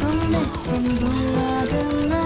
돈 대신 부하금만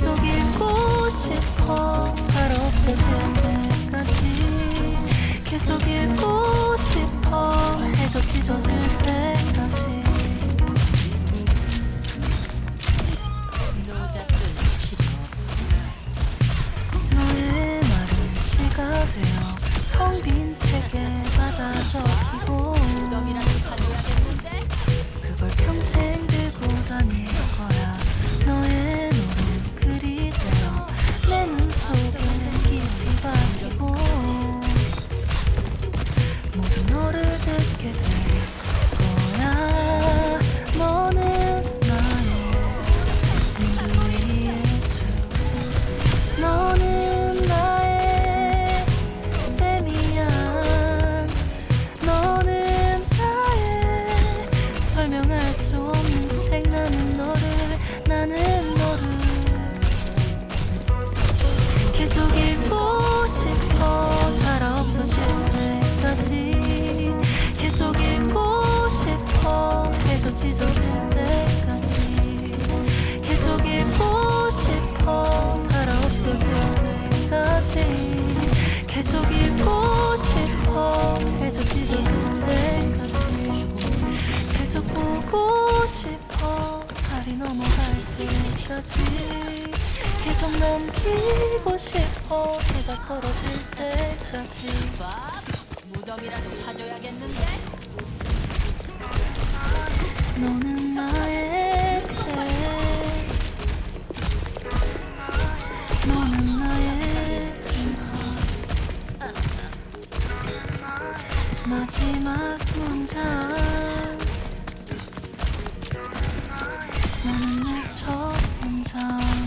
계속 읽고 싶어 바로 없어질 때까지. 계속 읽고 싶어 해적 찢어질 때 넘어갈 때까지 계속 넘기고 싶어. 해가 떨어질 때까지. 밥 무덤이라도 사줘야겠는데? 너는 나의 채. 너는 나의 누나. 마지막 문장. 저 혼자.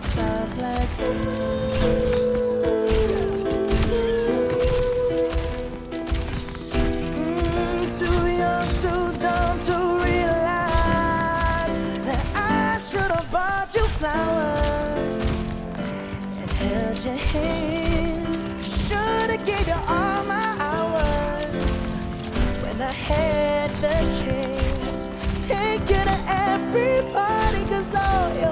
Sounds like Mm, too young, too dumb to realize that I should have bought you flowers and held your hand. Should have gave you all my hours when I had the chance. Take you to every cause all you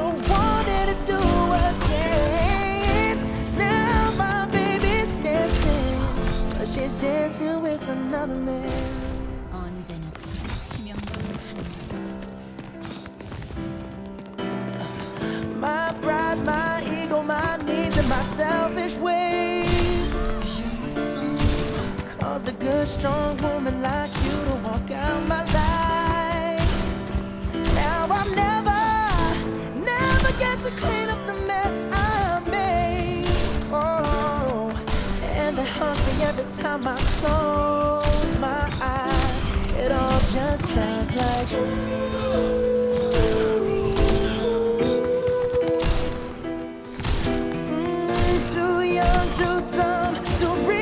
언제나 참 치명적인 한다. My pride, my ego, my needs, and my selfish ways. Caused a good, strong woman like you to walk out my time I close my eyes. It all just sounds like. Mm, too young, too dumb to realize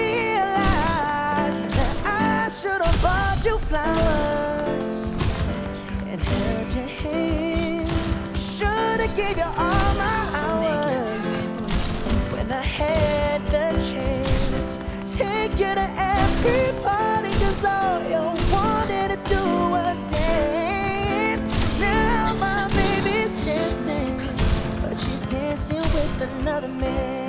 to every party, cause all you wanted to do was dance. Now my baby's dancing, but she's dancing with another man.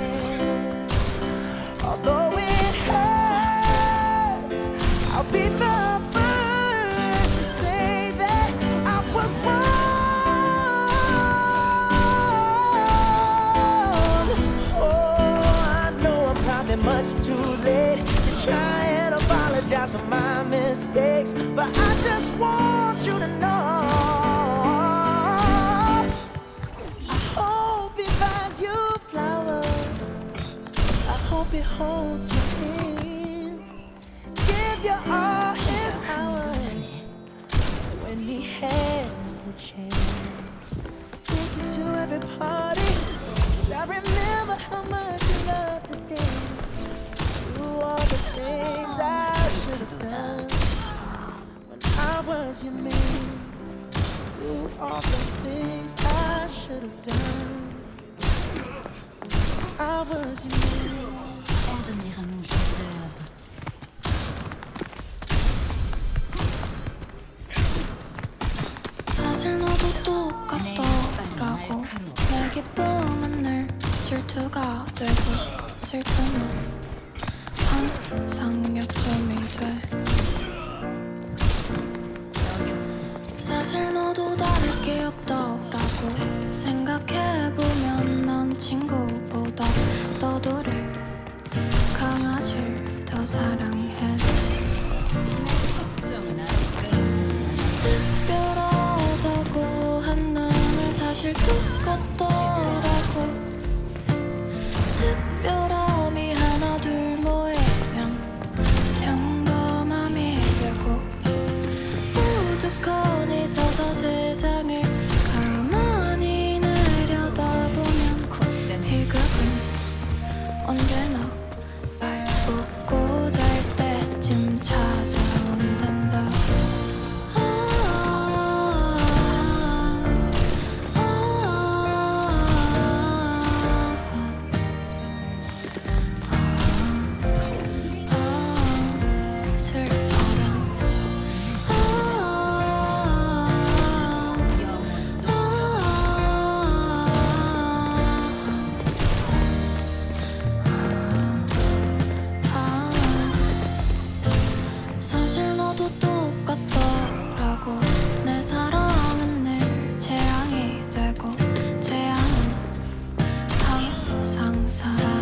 Holds your hand. Give you all his hours when he has the chance. Take you to every party. I remember how much you loved to dance. Do all the things I should have done when I was your man. Do all the things I should have done. I was your. Aide-moi à mon chef-d'œuvre. 사실 너도 똑같더라고 내 기쁨은 늘 질투가 되고 슬픔은 항상 약점이 돼. 사실 너도 다를 게 없더라고 생각해보면 넌 친구보다 너도를 사실 더 사랑해. 특별하다고 한 놈을 사실 똑같 사랑.